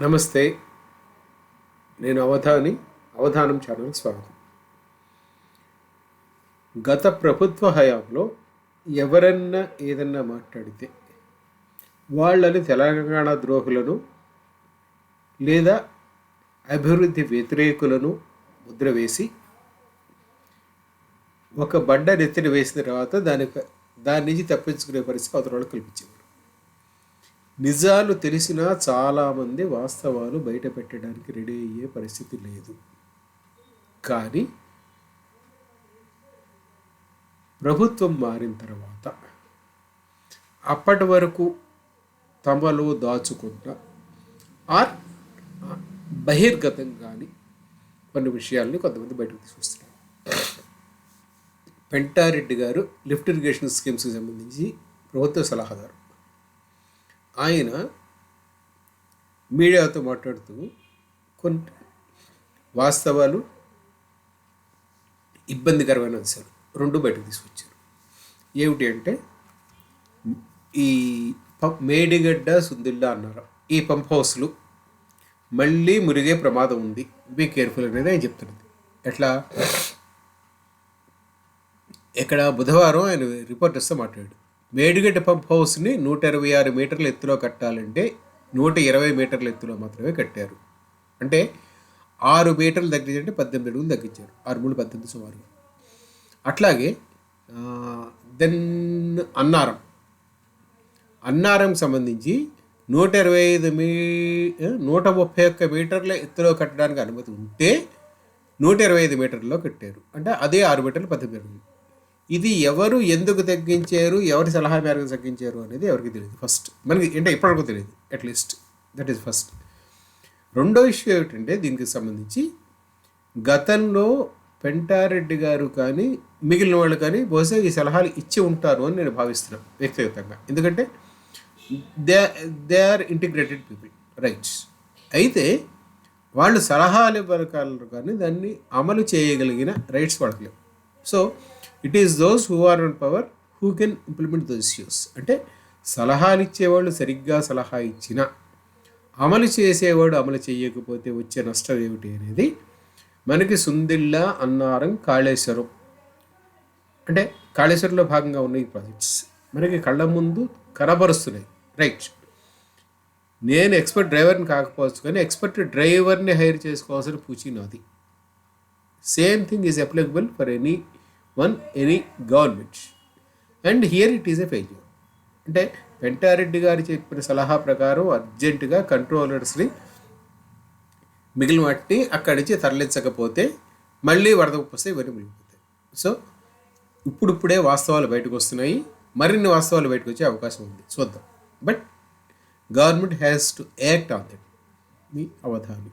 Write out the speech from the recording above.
నమస్తే నేను అవధాని అవధానం ఛానల్కి స్వాగతం. గత ప్రభుత్వ హయాంలో ఎవరన్నా ఏదన్నా మాట్లాడితే వాళ్ళని తెలంగాణ ద్రోహులను లేదా అభివృద్ధి వ్యతిరేకులను ముద్ర వేసి ఒక బండ నెత్తిన వేసిన తర్వాత దాని దాని నుంచి తప్పించుకునే పరిస్థితి అవతల వాళ్ళు కల్పించేవారు నిజాలు తెలిసినా చాలామంది వాస్తవాలు బయట పెట్టడానికి రెడీ అయ్యే పరిస్థితి లేదు. కానీ ప్రభుత్వం మారిన తర్వాత అప్పటి వరకు తమలో దాచుకున్న ఆర్ బహిర్గతంగాని కొన్ని విషయాల్ని కొంతమంది బయటకు తీసుకొస్తున్నారు. పెంటారెడ్డి గారు లిఫ్ట్ ఇరిగేషన్ స్కీమ్స్కి సంబంధించి ప్రభుత్వ సలహాదారు. ఆయన మీడియాతో మాట్లాడుతూ కొన్ని వాస్తవాలు ఇబ్బందికరమైన అంశాలు రెండు బయటకు తీసుకొచ్చారు. ఏమిటి అంటే ఈ పంప్ మేడిగడ్డ సుందిల్లా అన్నారు ఈ పంప్ హౌస్లు మళ్ళీ మురిగే ప్రమాదం ఉంది. బీ కేర్ఫుల్ అనేది ఆయన చెప్తున్నది. ఎట్లా? ఇక్కడ బుధవారం ఆయన రిపోర్టర్స్తో మాట్లాడాడు. మేడిగడ్డ పంప్ హౌస్ని నూట ఇరవై ఆరు మీటర్ల ఎత్తులో కట్టాలంటే నూట ఇరవై మీటర్ల ఎత్తులో మాత్రమే కట్టారు. అంటే ఆరు మీటర్లు తగ్గించంటే పద్దెనిమిది అడుగులు తగ్గించారు. ఆరు మూడు పద్దెనిమిది సుమారు అట్లాగే దెన్ అన్నారం. అన్నారం సంబంధించి నూట ఇరవై ఐదు మీ నూట ముప్పై ఒక్క మీటర్ల ఎత్తులో కట్టడానికి అనుమతి ఉంటే నూట ఇరవై ఐదు మీటర్లో కట్టారు. అంటే అదే ఆరు మీటర్లు పద్దెనిమిది అడుగులు. ఇది ఎవరు ఎందుకు తగ్గించారు? ఎవరి సలహా మేరకు తగ్గించారు అనేది ఎవరికి తెలియదు. ఫస్ట్ మనకి అంటే ఇప్పటివరకు తెలియదు. At least that is first రెండో ఇష్యూ ఏమిటంటే దీనికి సంబంధించి గతంలో పెంటారెడ్డి గారు కానీ మిగిలిన వాళ్ళు కానీ బహుశా ఈ సలహాలు ఇచ్చి ఉంటారు అని నేను భావిస్తున్నాను వ్యక్తిగతంగా. ఎందుకంటే they they are integrated people rights అయితే వాళ్ళు సలహాలు ఇవ్వగలరు కానీ దాన్ని అమలు చేయగలిగిన రైట్స్ వాళ్ళకి లేవు. So it is those who are on power who can implement those issues అంటే సలహాలు ఇచ్చేవాళ్ళు సరిగ్గా సలహా ఇచ్చిన అమలు చేసేవాడు అమలు చేయకపోతే వచ్చే నష్టం ఏమిటి అనేది మనకి సుందిళ్ళ అన్నారం కాళేశ్వరం అంటే కాళేశ్వరంలో భాగంగా ఉన్న ఈ ప్రాజెక్ట్స్ మనకి కళ్ళ ముందు కనబరుస్తున్నాయి. రైట్ నేను ఎక్స్పర్ట్ డ్రైవర్ని కాకపోవచ్చు కానీ ఎక్స్పర్ట్ డ్రైవర్ని హైర్ చేసుకోవాల్సిన పూచి నాది. Same thing is applicable for any one any government. And here it is a failure. అంటే వెంటారెడ్డి గారు చెప్పిన సలహా ప్రకారం అర్జెంటుగా కంట్రోలర్స్ని మిగిలిన వాటిని అక్కడి నుంచి తరలించకపోతే మళ్ళీ వరద వస్తే ఇవన్నీ మిగిలిపోతాయి. సో ఇప్పుడిప్పుడే వాస్తవాలు బయటకు వస్తున్నాయి. మరిన్ని వాస్తవాలు బయటకు వచ్చే అవకాశం ఉంది. చూద్దాం. But government has to act on that me Avadhanam.